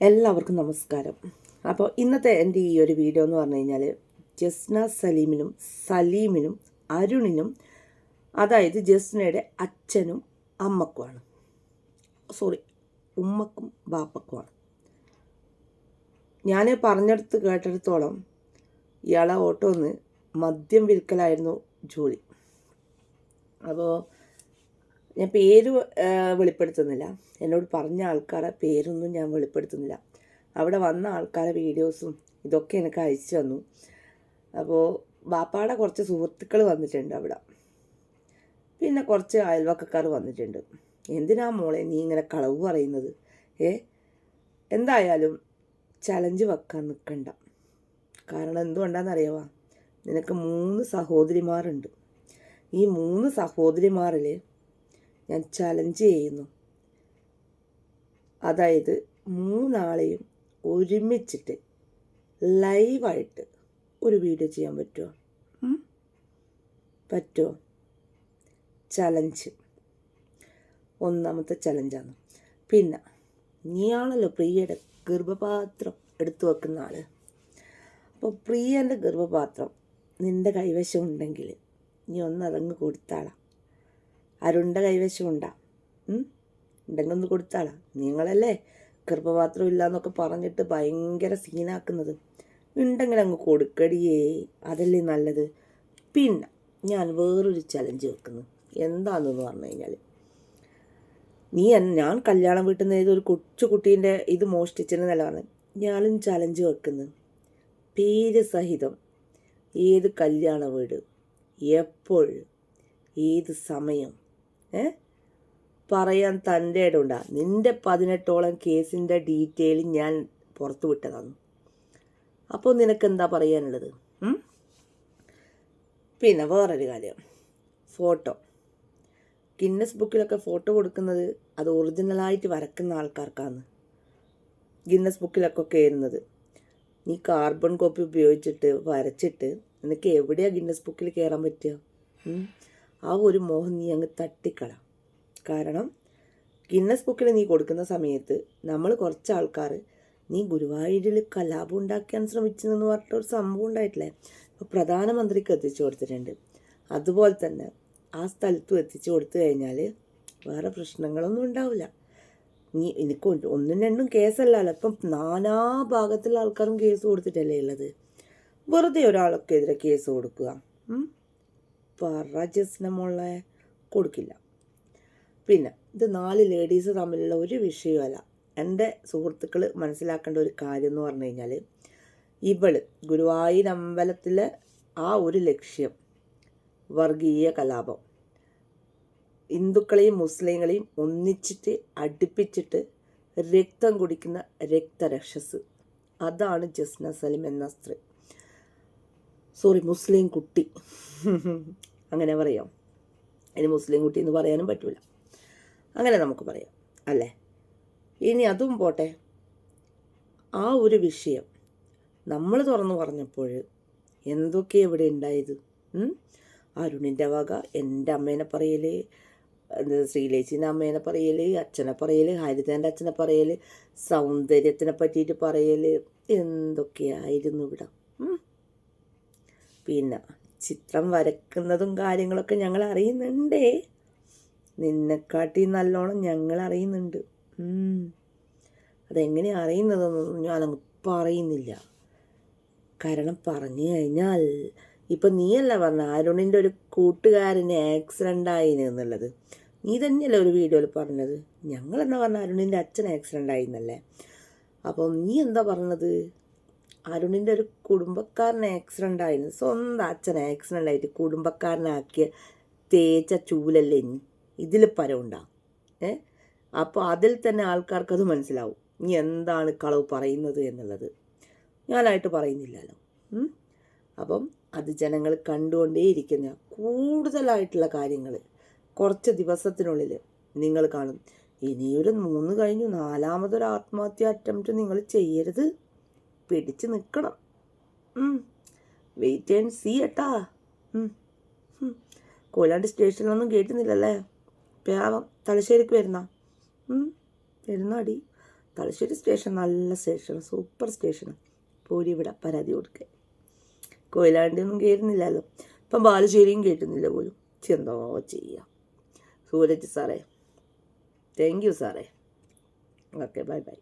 എല്ലാവർക്കും നമസ്കാരം. അപ്പോൾ ഇന്നത്തെ എന്റെ ഈ ഒരു വീഡിയോ എന്ന് പറഞ്ഞു കഴിഞ്ഞാൽ ജസ്ന സലീമിനും സലീമിനും അരുണിനും അതായത് ജസ്നയുടെ അച്ഛനും അമ്മക്കുമാണ്. സോറി ഉമ്മക്കും ബാപ്പക്കുമാണ്. ഞാൻ പറഞ്ഞെടുത്ത് കേട്ടിടത്തോളം ഇയാളെ ഓട്ടോ ഒന്ന് മദ്യം വിൽക്കലായിരുന്നു ജോലി. അപ്പോൾ ഞാൻ പേര് വെളിപ്പെടുത്തുന്നില്ല. എന്നോട് പറഞ്ഞ ആൾക്കാരെ പേരൊന്നും ഞാൻ വെളിപ്പെടുത്തുന്നില്ല. അവിടെ വന്ന ആൾക്കാരെ വീഡിയോസും ഇതൊക്കെ എനിക്ക് അയച്ചു തന്നു. അപ്പോൾ ബാപ്പാടെ കുറച്ച് സുഹൃത്തുക്കൾ വന്നിട്ടുണ്ട് അവിടെ. പിന്നെ കുറച്ച് അയൽവക്കക്കാർ വന്നിട്ടുണ്ട്. എന്തിനാ മോളെ നീ ഇങ്ങനെ കളവ് പറയുന്നത്? ഏ? എന്തായാലും ചലഞ്ച് വെക്കാൻ നിൽക്കണ്ട കാരണം എന്തുകൊണ്ടാണെന്നറിയാവാ? നിനക്ക് മൂന്ന് സഹോദരിമാരുണ്ട്. ഈ മൂന്ന് സഹോദരിമാരിൽ ഞാൻ ചലഞ്ച് ചെയ്യുന്നു. അതായത് മൂന്നാളെയും ഒരുമിച്ചിട്ട് ലൈവായിട്ട് ഒരു വീഡിയോ ചെയ്യാൻ പറ്റുമോ? പറ്റുമോ ചലഞ്ച് ഒന്നാമത്തെ ചലഞ്ചാണ് പിന്നെ നീയാണല്ലോ പ്രിയയുടെ ഗർഭപാത്രം എടുത്തു വെക്കുന്ന ആൾ. അപ്പോൾ പ്രിയന്റെ ഗർഭപാത്രം നിന്റെ കൈവശം ഉണ്ടെങ്കിൽ നീ ഒന്ന് അതങ്ങ് കൊടുത്താളാ. അരുണ്ട കൈവശം ഉണ്ടാ ഉണ്ടെങ്കിൽ ഒന്ന് കൊടുത്താളാ. നിങ്ങളല്ലേ ഗർഭപാത്രം ഇല്ലാന്നൊക്കെ പറഞ്ഞിട്ട് ഭയങ്കര സീനാക്കുന്നത്. ഉണ്ടെങ്കിൽ അങ്ങ് കൊടുക്കടിയേ. അതല്ലേ നല്ലത്. പിന്നെ ഞാൻ വേറൊരു ചലഞ്ച് വെക്കുന്നു. എന്താണെന്ന് പറഞ്ഞു കഴിഞ്ഞാൽ നീ ഞാൻ കല്യാണം വീട്ടിൽ നിന്ന് ഒരു കൊച്ചു കുട്ടീന്റെ ഇത് മോഷ്ടിച്ചെന്നല്ല പറഞ്ഞു ഞാനും ചലഞ്ച് വെക്കുന്നു. പേര് സഹിതം ഏത് കല്യാണ വീട് എപ്പോൾ ഏത് സമയം പറയാൻ തന്റെ ഇടമുണ്ടാ നിന്റെ പതിനെട്ടോളം കേസിന്റെ ഡീറ്റെയിൽ ഞാൻ പുറത്തു വിട്ടതാണ്. അപ്പോൾ നിനക്ക് എന്താ പറയാനുള്ളത്? പിന്നെ വേറൊരു കാര്യം. ഫോട്ടോ. ഗിന്നസ് ബുക്കിലൊക്കെ ഫോട്ടോ കൊടുക്കുന്നത് അത് ഒറിജിനലായിട്ട് വരക്കുന്ന ആൾക്കാർക്കാണ്. ഗിന്നസ് ബുക്കിലൊക്കെ കയറുന്നത് നീ കാർബൺ കോപ്പി ഉപയോഗിച്ചിട്ട് വരച്ചിട്ട് നിനക്ക് എവിടെയാണ് ഗിന്നസ് ബുക്കിൽ കയറാൻ പറ്റുക? ആ ഒരു മോഹം നീ അങ്ങ് തട്ടിക്കള. കാരണം ഗിന്നസ് ബുക്കിൽ നീ കൊടുക്കുന്ന സമയത്ത് നമ്മൾ കുറച്ച് ആൾക്കാർ നീ ഗുരുവായൂരിൽ കലാപം ഉണ്ടാക്കാൻ ശ്രമിച്ചെന്ന് പറഞ്ഞിട്ട് ഒരു സംഭവം ഉണ്ടായിട്ടില്ലേ? അപ്പോൾ പ്രധാനമന്ത്രിക്ക് എത്തിച്ചു കൊടുത്തിട്ടുണ്ട്. അതുപോലെ തന്നെ ആ സ്ഥലത്തും എത്തിച്ചു കൊടുത്തു കഴിഞ്ഞാൽ വേറെ പ്രശ്നങ്ങളൊന്നും ഉണ്ടാവില്ല. നീ എനിക്ക് ഒന്ന് രണ്ടും കേസല്ലല്ലോ. ഇപ്പം നാനാ ഭാഗത്തുള്ള ആൾക്കാരും കേസ് കൊടുത്തിട്ടല്ലേ ഉള്ളത്? വെറുതെ ഒരാൾക്കെതിരെ കേസ് കൊടുക്കുക. ഉം? പറ ജസ്ന മോളെ കൊടുക്കില്ല. പിന്നെ ഇത് നാല് ലേഡീസ് തമ്മിലുള്ള ഒരു വിഷയമല്ല. എന്റെ സുഹൃത്തുക്കൾ മനസ്സിലാക്കേണ്ട ഒരു കാര്യം എന്ന് പറഞ്ഞു കഴിഞ്ഞാൽ ഇവൾ ഗുരുവായൂർ അമ്പലത്തിലെ ആ ഒരു ലക്ഷ്യം വർഗീയ കലാപം. ഹിന്ദുക്കളെയും മുസ്ലിങ്ങളെയും ഒന്നിച്ചിട്ട് അടുപ്പിച്ചിട്ട് രക്തം കുടിക്കുന്ന രക്തരക്ഷസ്. അതാണ് ജസ്ന സലിം എന്ന സ്ത്രീ. സോറി മുസ്ലിം കുട്ടി. അങ്ങനെ പറയാം. ഇനി മുസ്ലിം കുട്ടി എന്ന് പറയാനും പറ്റില്ല അങ്ങനെ നമുക്ക് പറയാം അല്ലേ? ഇനി അതും പോട്ടെ. ആ ഒരു വിഷയം നമ്മൾ തുറന്നു പറഞ്ഞപ്പോൾ എന്തൊക്കെ ഇവിടെ ഉണ്ടായത്? അരുണിന്റെ വക എന്റെ അമ്മേനെ പറയൽ ശ്രീലേച്ചിന്റെ അമ്മേനെ പറയൽ അച്ഛനെ പറയൽ ഹരിതേന്റെ അച്ഛനെ പറയൽ സൗന്ദര്യത്തിനെ പറ്റിയിട്ട് പറയൽ എന്തൊക്കെയായിരുന്നു ഇവിടെ? പിന്നെ ചിത്രം വരക്കുന്നതും കാര്യങ്ങളൊക്കെ ഞങ്ങൾ അറിയുന്നുണ്ടേ നിന്നെക്കാട്ടി നല്ലോണം ഞങ്ങൾ അറിയുന്നുണ്ട് അതെങ്ങനെ അറിയുന്നതെന്നൊന്നും ഞാനങ്ങ് പറയുന്നില്ല. കാരണം പറഞ്ഞു കഴിഞ്ഞാൽ ഇപ്പം നീയല്ല പറഞ്ഞ അരുണിന്റെ ഒരു കൂട്ടുകാരന് ആക്സിഡന്റ് ആയിന് എന്നുള്ളത്. നീ തന്നെയല്ലേ ഒരു വീഡിയോയിൽ പറഞ്ഞത്? ഞങ്ങളെന്നാ പറഞ്ഞ അരുണിന്റെ അച്ഛൻ ആക്സിഡന്റ് ആയി എന്നല്ലേ അപ്പം നീ എന്താ പറഞ്ഞത്? അരുണിന്റെ ഒരു കുടുംബക്കാരന് ആക്സിഡന്റ് ആയിരുന്നു. സ്വന്തം അച്ഛൻ ആക്സിഡന്റ് ആയിട്ട് കുടുംബക്കാരനാക്കിയ തേച്ച ചൂലല്ലേ ഇനി? ഇതിൽ പരമുണ്ടാകും ഏ? അപ്പോൾ അതിൽ തന്നെ ആൾക്കാർക്കത് മനസ്സിലാവും. നീ എന്താണ് കളവ് പറയുന്നത് എന്നുള്ളത്. ഞാനായിട്ട് പറയുന്നില്ലല്ലോ? അപ്പം അത് ജനങ്ങൾ കണ്ടുകൊണ്ടേ കണ്ടുകൊണ്ടേയിരിക്കുന്ന കൂടുതലായിട്ടുള്ള കാര്യങ്ങൾ കുറച്ച് ദിവസത്തിനുള്ളിൽ നിങ്ങൾ കാണും. ഇനിയൊരു മൂന്ന് കഴിഞ്ഞു നാലാമതൊരു ആത്മഹത്യ അറ്റംപ്റ്റ് നിങ്ങൾ ചെയ്യരുത്. പിടിച്ച് നിൽക്കണം വെയിറ്റ് ആൻഡ് സീ ഏട്ടാ. കോലാണ്ട് സ്റ്റേഷനിലൊന്നും കേട്ടുന്നില്ലല്ലേ പാവം തലശ്ശേരിക്ക് വരുന്ന. വരുന്നാടി. തലശ്ശേരി സ്റ്റേഷൻ നല്ല സ്റ്റേഷൻ സൂപ്പർ സ്റ്റേഷനാണ് പോരി ഇവിടെ പരാതി കൊടുക്കുക കൊയിലാണ്ടിയൊന്നും കയറുന്നില്ലല്ലോ ഇപ്പം ബാലുശ്ശേരിയും കേട്ടുന്നില്ല പോലും. ചെന്തോ ചെയ്യാം. സൂരജ് സാറേ. താങ്ക് യു സാറേ. Okay bye bye